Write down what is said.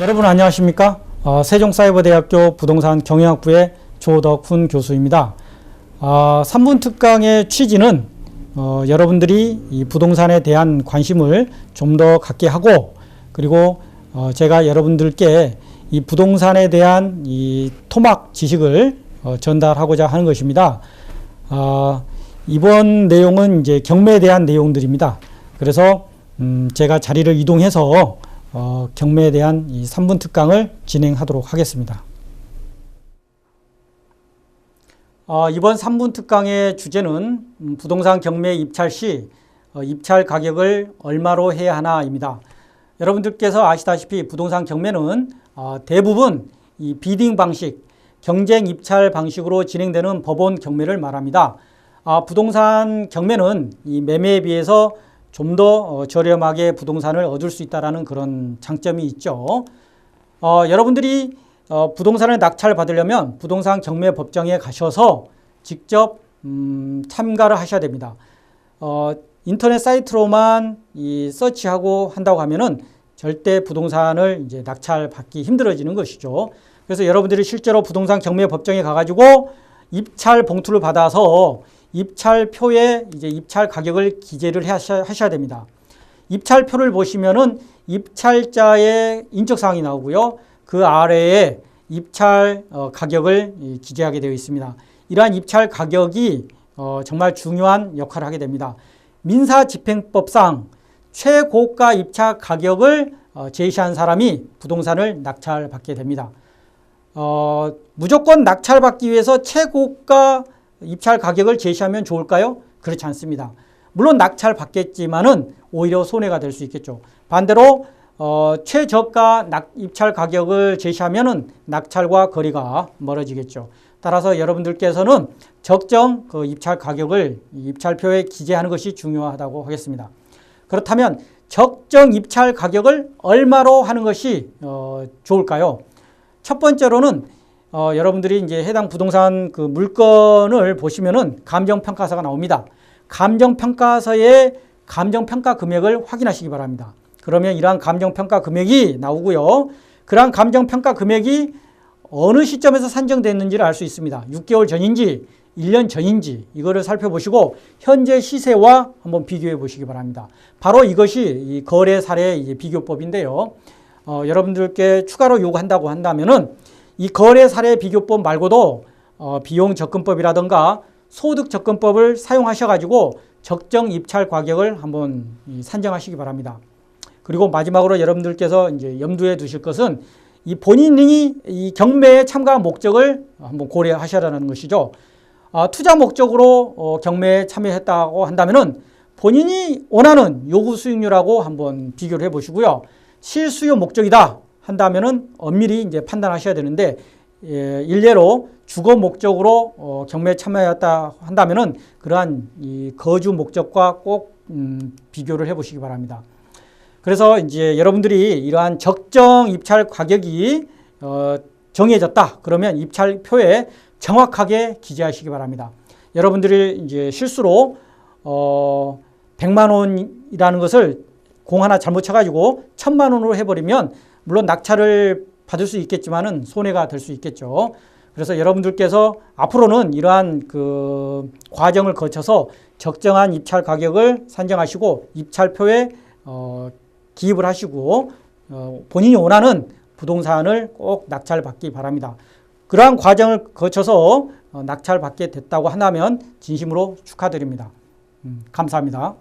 여러분 안녕하십니까? 어, 세종사이버대학교 부동산 경영학부의 조덕훈 교수입니다. 어, 3분 특강의 취지는 어, 여러분들이 이 부동산에 대한 관심을 좀 더 갖게 하고 그리고 어, 제가 여러분들께 이 부동산에 대한 이 토막 지식을 어, 전달하고자 하는 것입니다. 아, 이번 내용은 이제 경매에 대한 내용들입니다. 그래서 음, 제가 자리를 이동해서 어, 경매에 대한 이 3분 특강을 진행하도록 하겠습니다. 어, 이번 3분 특강의 주제는 음, 부동산 경매 입찰 시 어, 입찰 가격을 얼마로 해야 하나입니다. 여러분들께서 아시다시피 부동산 경매는 어, 대부분 이 비딩 방식, 경쟁 입찰 방식으로 진행되는 법원 경매를 말합니다. 아, 부동산 경매는 이 매매에 비해서 좀더 어, 저렴하게 부동산을 얻을 수 있다라는 그런 장점이 있죠. 어, 여러분들이 어, 부동산을 낙찰 받으려면 부동산 경매 법정에 가셔서 직접 음, 참가를 하셔야 됩니다. 어, 인터넷 사이트로만 이 서치하고 한다고 하면은 절대 부동산을 이제 낙찰 받기 힘들어지는 것이죠. 그래서 여러분들이 실제로 부동산 경매 법정에 가가지고 입찰 봉투를 받아서 입찰표에 이제 입찰 가격을 기재를 하셔야, 하셔야 됩니다. 입찰표를 보시면은 입찰자의 인적사항이 나오고요. 그 아래에 입찰 어, 가격을 이, 기재하게 되어 있습니다. 이러한 입찰 가격이 어, 정말 중요한 역할을 하게 됩니다. 민사집행법상 최고가 입찰 가격을 어, 제시한 사람이 부동산을 낙찰받게 됩니다. 어, 무조건 낙찰받기 위해서 최고가 입찰 가격을 제시하면 좋을까요? 그렇지 않습니다. 물론 낙찰 받겠지만은 오히려 손해가 될 수 있겠죠. 반대로 어, 최저가 낙, 입찰 가격을 제시하면은 낙찰과 거리가 멀어지겠죠. 따라서 여러분들께서는 적정 그 입찰 가격을 입찰표에 기재하는 것이 중요하다고 하겠습니다. 그렇다면 적정 입찰 가격을 얼마로 하는 것이 어, 좋을까요? 첫 번째로는 어, 여러분들이 이제 해당 부동산 그 물건을 보시면은 감정 평가서가 나옵니다. 감정 평가서의 감정 평가 금액을 확인하시기 바랍니다. 그러면 이러한 감정 평가 금액이 나오고요. 그러한 감정 평가 금액이 어느 시점에서 산정됐는지를 알 수 있습니다. 6개월 전인지 1년 전인지 이거를 살펴보시고 현재 시세와 한번 비교해 보시기 바랍니다. 바로 이것이 이 거래 사례 비교법인데요. 어, 여러분들께 추가로 요구한다고 한다면은 이 거래 사례 비교법 말고도 어, 비용 접근법이라든가 소득 접근법을 사용하셔 가지고 적정 입찰 가격을 한번 산정하시기 바랍니다. 그리고 마지막으로 여러분들께서 이제 염두에 두실 것은 이 본인이 이 경매에 참가 목적을 한번 고려하셔라는 것이죠. 아, 투자 목적으로 어, 경매에 참여했다고 한다면은 본인이 원하는 요구 수익률하고 한번 비교를 해 보시고요. 실수요 목적이다 한다면은 엄밀히 이제 판단하셔야 되는데 예, 일례로 주거 목적으로 어, 경매에 참여했다 한다면은 그러한 이 거주 목적과 꼭 음, 비교를 해 보시기 바랍니다. 그래서 이제 여러분들이 이러한 적정 입찰 가격이 어, 정해졌다. 그러면 입찰표에 정확하게 기재하시기 바랍니다. 여러분들이 이제 실수로 어, 100만 원이라는 것을 공 하나 잘못 쳐가지고 1000만 원으로 해버리면 물론 낙찰을 받을 수 있겠지만은 손해가 될 수 있겠죠. 그래서 여러분들께서 앞으로는 이러한 그 과정을 거쳐서 적정한 입찰 가격을 산정하시고 입찰표에 어, 기입을 하시고 어, 본인이 원하는 부동산을 꼭 낙찰받기 바랍니다. 그러한 과정을 거쳐서 어, 낙찰받게 됐다고 한다면 진심으로 축하드립니다. 음, 감사합니다.